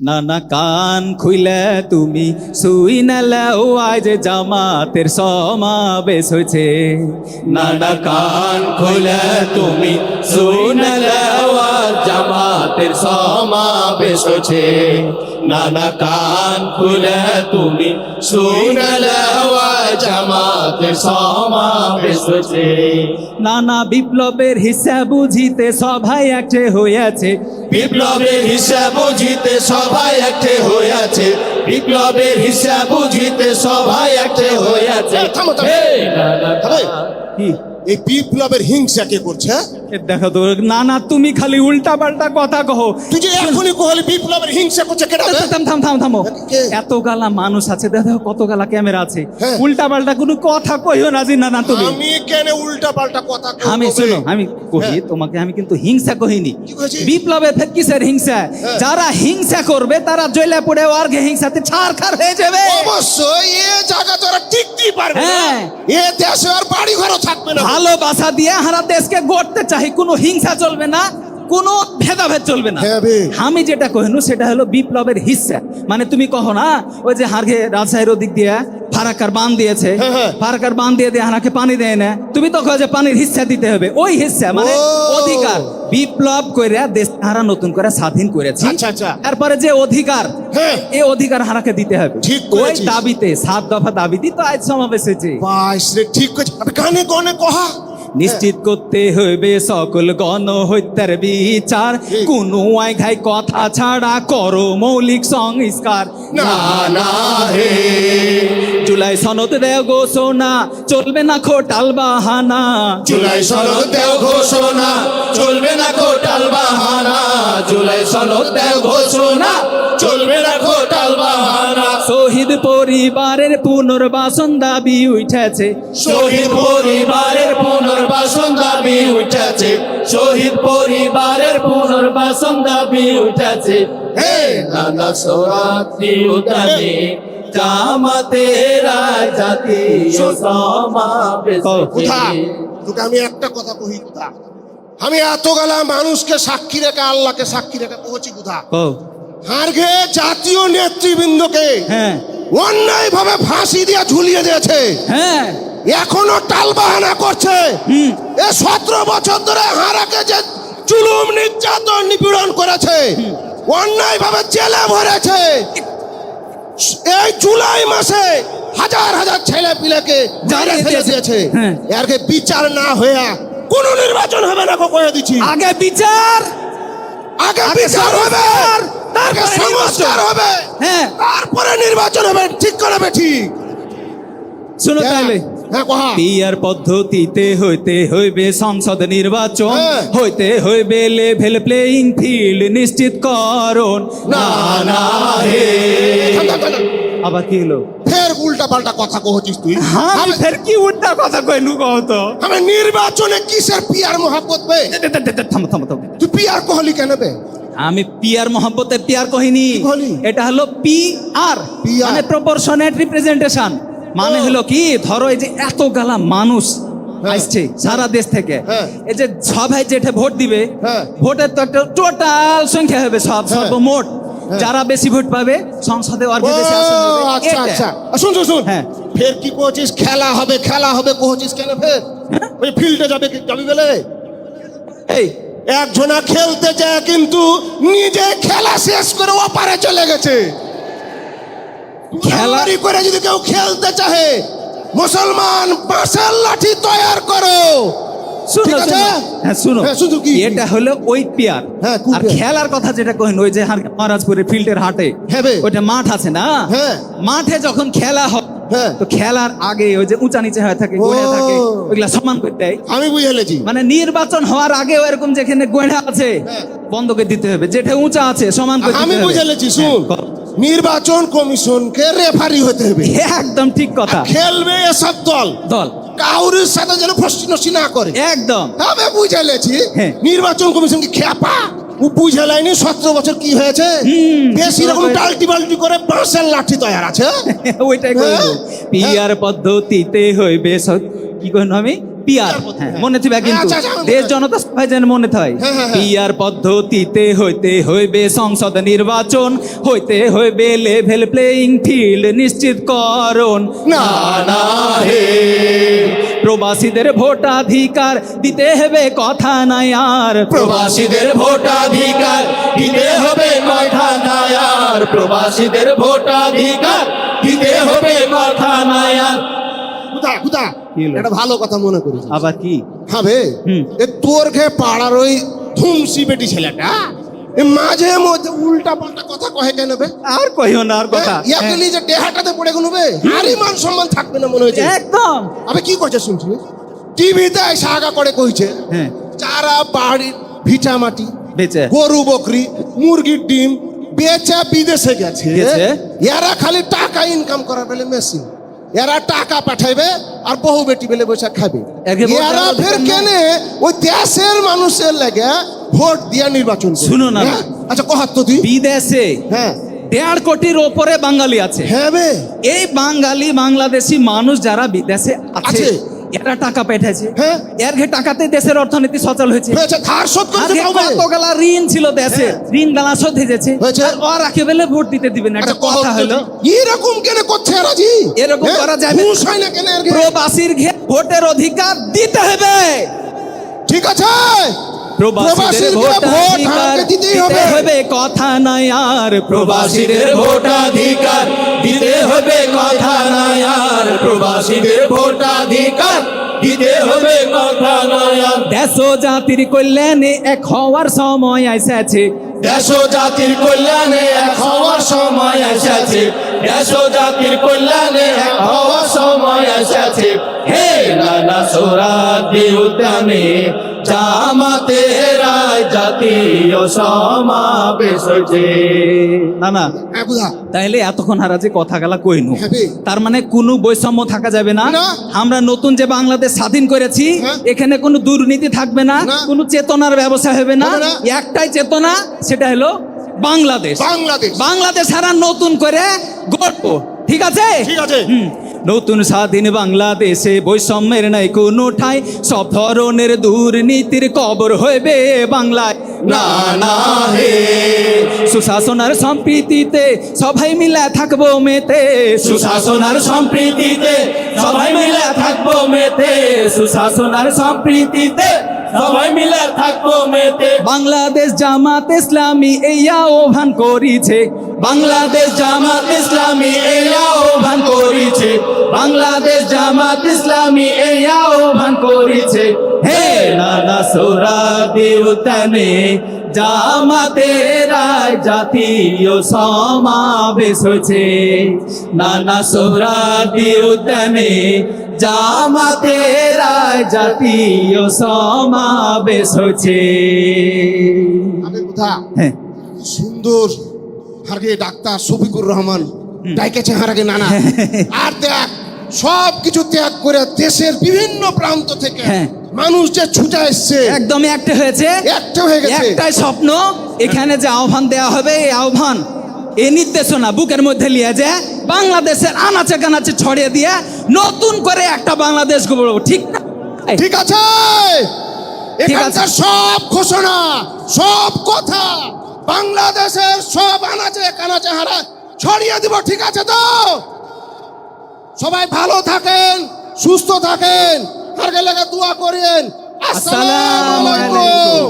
না না কান খুইলে তুমি সুই নালাও আজ জামাতের সমাবেশ হয়েছে। না না কান খুইলে তুমি সুই নালাও আজ জামাতের সমাবেশ হয়েছে। নানা কান খুলে তুমি শুনলাও আজ জামাতের সমাবেশ হয়েছে। নানা বিপ্লবের হিসাব বুঝিতে সবাই একটে হয়েছে বিপ্লবের হিসাব বুঝিতে সবাই একটে হইয়াছে। বিপ্লবের হিসাব বুঝিতে সবাই একটে আরে, কি? এই বিপ্লবের হিংসা কে করছে হ্যাঁ? দেখো তো না না তুমি খালি উল্টা পাল্টা কথা কহো তুই যে এখনই কহলি বিপ্লবের হিংসা করছে কেটা বে? থাম থাম থাম থামো এত গালা মানুষ আছে দেখো কত গালা ক্যামেরা আছে হ্যাঁ। উল্টা পাল্টা কোনো কথা কইও না জি না না তুমি আমি কেন উল্টা পাল্টা কথা কইবো আমি? শোনো আমি কহি হ্যাঁ। তোমাকে আমি কিন্তু হিংসা কহিনি? বিপ্লবে ফের কিসের হিংসা হ্যাঁ। যারা হিংসা করবে তারা জ্বলে পড়ে অর্ঘে হিংসাতে ছাড় খার হয়ে যাবে অবশ্যই এ জায়গা তোরা টিকতেই পারবে হ্যাঁ। এ দেশে আর বাড়ি ভালোবাসা দিয়ে হারা দেশকে গড়তে চাই কোনো হিংসা চলবে না। কোনো ভেদাভেদ চলবে না। হ্যাঁ আমি যেটা কহিনু সেটা হলো বিপ্লবের হিস্সা মানে তুমি কহো না ওই যে হারঘে রাজশাহীর ওদিক দিয়ে ফারাক্কার বান দিয়েছে হ্যাঁ, হ্যাঁ। বান দিয়ে দিয়ে হারাকে পানি দেয় না। তুমি তো যে পানির হিস্সা দিতে হবে। ওই হিস্সা মানে অধিকার। বিপ্লব করে দেশ হারা নতুন করে স্বাধীন করেছে। আচ্ছা, আচ্ছা। তারপরে যে অধিকার। এই অধিকার হারাকে দিতে হবে। ঠিক ওই দাবিতে সাত দফা দাবিতে তো আজ সমাবেশ হয়েছে। ঠিক গনে কহা। নিশ্চিত করতে হইবে সকল গণ হত্যার বিচার কোন আইঘাই কথা ছাড়া করো মৌলিক সংস্কার। না না হে। জুলাই সনদ দেও ঘোষণা চলবে না খোটাল বাহানা। জুলাই সনদ দেও ঘোষণা চলবে না খোটাল বাহানা। জুলাই সনদ দেও পরিবারের পুনর্বাসন দাবি উঠেছে। শহীদ পরিবারের পুনর্বাসন দাবি উঠেছে। শহীদ পরিবারের পুনর্বাসন দাবি উঠেছে। হে নানা সরাত্রি উদানে জামাতেরা জাতি সমাবেশ। কোথা তোকে আমি একটা কথা কহি কোথা আমি এত গেলা মানুষকে সাক্ষী রেখে আল্লাহকে সাক্ষী রেখে পৌঁছি কোথা ও হারঘে জাতীয় নেতৃবৃন্দকে হ্যাঁ। অন্যায় ভাবে ফাঁসি দিয়ে ঝুলিয়ে দিয়েছে। হ্যাঁ। এখনও টাল বাহানা করছে। এ সতেরো বছর ধরে হারাকে যে চুলুম নির্যাতন নিপীড়ন করেছে অন্যায় ভাবে জেলে ভরেছে। এই জুলাই মাসে হাজার হাজার ছেলে পিলেকে জালে ফেলে দিয়েছে। হ্যাঁ। এরকে বিচার না হয়ে কোন নির্বাচন হবে না কয়ে দিচ্ছি। আগে বিচার আগে আগে বিচার হবে। সংস্কার নির্বাচন। হবে। হ্যাঁ। তারপরে নির্বাচন হবে ঠিক করবে ঠিক। শুনো তাহলে। হ্যাঁ পিয়ার পদ্ধতিতে হইতে হইবে সংসদ নির্বাচন। হ্যাঁ। হইতে হইবে লেভেল প্লেইং ফিল্ড নিশ্চিত করণ না না হে। আবার কি হলো? উল্টা পাল্টা কথা কহছিস তুই? আমি আমি- ফের কি উল্টা কথা কইলু কও তো? আমি নির্বাচনে কিসের পিয়ার মহাব্বত বে? থামো থামো থামো। তুই পিয়ার কহলি কেন বে? আমি পিয়ার মোহাম্মতের পিয়ার কহিনি। এটা হলো পি আর মানে প্রপোর্শনেট রিপ্রেজেন্টেশন মানে হলো কি ধরো এই যে এত গালা মানুষ হ্যাঁ। আসছে সারা দেশ থেকে। হ্যাঁ। এই যে সবাই যেটা ভোট দিবে হ্যাঁ। ভোটের তো একটা টোটাল সংখ্যা হবে সব হ্যাঁ। সর্বমোট। হ্যাঁ। যারা বেশি ভোট পাবে সংসদে আর বেশি আসন হবে। আচ্ছা এটা। আচ্ছা শুন শুন শুন হ্যাঁ। ফের কি কহছিস খেলা হবে খেলা হবে কহছিস কেন ফের হ্যাঁ। ওই ফিল্ডে যাবে কি যাবি বলে এই একজনা খেলতে যায় কিন্তু নিজে খেলা শেষ করে ওপারে চলে গেছে খেলারি করে যদি কেউ খেলতে চাহে মুসলমান বাঁশের লাঠি তৈয়ার করো শুনো হ্যাঁ শুনো। হ্যাঁ, শুধু কি? এটা হলো ওই পিয়ার। হ্যাঁ, আর খেলার কথা যেটা কহেন ওই যে হার- ফিল্ডের হাটে ওইটা মাঠ আছে না। মাঠে যখন খেলা হয়। তো খেলার আগে ওই যে উঁচা নিচে হয়ে থাকে গোড়া থাকে ওইগুলা সমান করে দেয়। আমি বুঝে মানে নির্বাচন হওয়ার আগে এরকম যেখানে গোড়া আছে। বন্ধ করে দিতে হবে। যেটা উঁচা আছে সমান করে আমি বুঝে শুন। নির্বাচন কমিশনকে রেফারি হতে হবে। একদম ঠিক কথা। খেলবে এসব দল। দল। কাউরির সাথে যেন নষ্টি না করে একদম আমি বুঝে লেছি হ্যাঁ। নির্বাচন কমিশন কি খেপা ও বুঝে লাইনি সতেরো বছর কি হয়েছে বেশি রকম। টাল্টি বাল্টি করে বাঁশের লাঠি তৈরি আছে ওইটাই হ্যাঁ। পিয়ার পদ্ধতিতে হইবে কি কইন আমি পিয়ার। হ্যাঁ, মনে থাকবে কিন্তু আচ্ছা, আচ্ছা, মনে দেশ জনতা সবাই যেন মনে থাকে হ্যাঁ, হ্যাঁ, হ্যাঁ। পিয়ার পদ্ধতিতে হইতে হইবে সংসদ নির্বাচন হইতে হইবে লেভেল প্লেইং ফিল্ড নিশ্চিত করণ। না না হে। প্রবাসীদের ভোটাধিকার দিতে হবে কথা নাই আর। প্রবাসীদের ভোটাধিকার দিতে হবে কথা নায়ার প্রবাসীদের ভোটাধিকার দিতে হবে কথা হলো? এটা ভালো কথা মনে করিস আবার কি? হবে এ তোর পাড়ার ওই ধুমসি বেটি ছেলেটা মাঝে মধ্যে উল্টা পাল্টা কথা কহে কেন বে? আর কইও না আর কথা। এ, ইয়াকে নিয়ে যে ডেহাটাতে পড়ে বে? মান সম্মান থাকবে না মনে হয়েছে। একদম। আবে কি করছে শুনছি? টিভিতে এসে আগা করে কইছে হ্যাঁ। যারা বাড়ির ভিটা মাটি বেঁচে। গরু বকরি মুরগির ডিম বেচা বিদেশে গেছে গেছে? এরা খালি টাকা ইনকাম করার বেলে মেশিন এরা টাকা পাঠাইবে আর বহু বেটি বেলে বসে খাবে এরা ফের কেনে ওই দেশের মানুষের লাগে ভোট দিয়া নির্বাচন। শুনো না। হ্যাঁ? আচ্ছা কহাত তো তুই বিদেশে হ্যাঁ দেড় কোটির ওপরে বাঙালি আছে হ্যাঁ এই বাঙালি বাংলাদেশি মানুষ যারা বিদেশে আছে। এরা টাকা পাঠাইছে হ্যাঁ। এর ঘে টাকাতে দেশের অর্থনীতি সচল হয়েছে ধার শোধ কতগুলা ঋণ ছিল দেশে ঋণ গালা শোধ হয়েছে। আর রাখে বেলে ভোট দিতে দিবে না একটা আচ্ছা, কথা হলো এরকম কেন করছে এরা জি এরকম হ্যাঁ? করা যাবে। না কেন? প্রবাসীর ঘে ভোটের অধিকার দিতে হবে ঠিক আছে প্রবাসীদের ভোটাধিকার দিতে হবে কথা নাই আর। প্রবাসীদের ভোটাধিকার দিতে হবে কথা নায়ার প্রবাসীদের ভোটাধিকার দিতে হবে কথা নায়ার দেশ ও জাতির কল্যাণে এক হওয়ার সময় এসেছে। দেশ জাতির কল্যাণে এক হওয়ার সময় এসেছে। দেশ জাতির কল্যাণে এক হওয়ার সময় এসেছে। হে নানা সোরাদি উদ্যানে জামাতে রায় জাতীয় সমাবেশ হয়েছে। না না। হ্যাঁ তাইলে এতক্ষণ হারা যে কথা গেলা কইনু হবে। তার মানে কোনো বৈষম্য থাকা যাবে না। আমরা নতুন যে বাংলাদেশ স্বাধীন করেছি হ্যাঁ। এখানে কোনো দুর্নীতি থাকবে না। কোনো চেতনার ব্যবসা হবে না। একটাই চেতনা সেটা হলো বাংলাদেশ। বাংলাদেশ। বাংলাদেশ সারা নতুন করে গড়ব। ঠিক আছে? ঠিক আছে। হুম। নতুন স্বাধীন বাংলাদেশে বৈষম্যের নাই কোনো ঠাই। সব ধরনের দুর্নীতির কবর হইবে বাংলায়। না না, হে। সম্প্রীতিতে সবাই মিলে থাকব মেতে। সুশাসন আর সম্প্রীতিতে সবাই মিলে থাকব মেতে। সুশাসন আর সম্প্রীতিতে সবাই মেতে। বাংলাদেশ জামাত ইসলামী এই আহ্বান করিছে। বাংলাদেশ জামাত ইসলামী এই আহ্বান করেছে। বাংলাদেশ জামাত ইসলামী এই আহ্বান করেছে। হে নানা সোরাদি উদ্যানে জামাতে রায় জাতীয় সমাবেশ হয়েছে। নানা সোরাদি উদ্যানে জামাতে রায় জাতীয় সমাবেশ হয়েছে। হ্যাঁ। সুন্দর। হারগে ডাক্তার শফিকুর রহমান ডাইকেছে হারাগে নানা। আর দেখ সব কিছু ত্যাগ করে দেশের বিভিন্ন প্রান্ত থেকে হ্যাঁ। মানুষ যে ছুটে এসছে একদমই একটা হয়েছে। একটা হয়ে গেছে। একটাই স্বপ্ন এখানে যে আহ্বান দেয়া হবে এই আহ্বান এই নির্দেশনা বুকের মধ্যে নিয়ে যে বাংলাদেশের আনাচে কানাচে ছড়িয়ে দিয়ে নতুন করে একটা বাংলাদেশ গড়ব ঠিক না? ঠিক আছে। এখানকার সব ঘোষণা সব কথা বাংলাদেশের সব আনাচে কানাচে হারা ছড়িয়ে দিব ঠিক আছে তো? সবাই ভালো থাকেন সুস্থ থাকেন আর গেলে দোয়া করেন। আসসালামু আলাইকুম।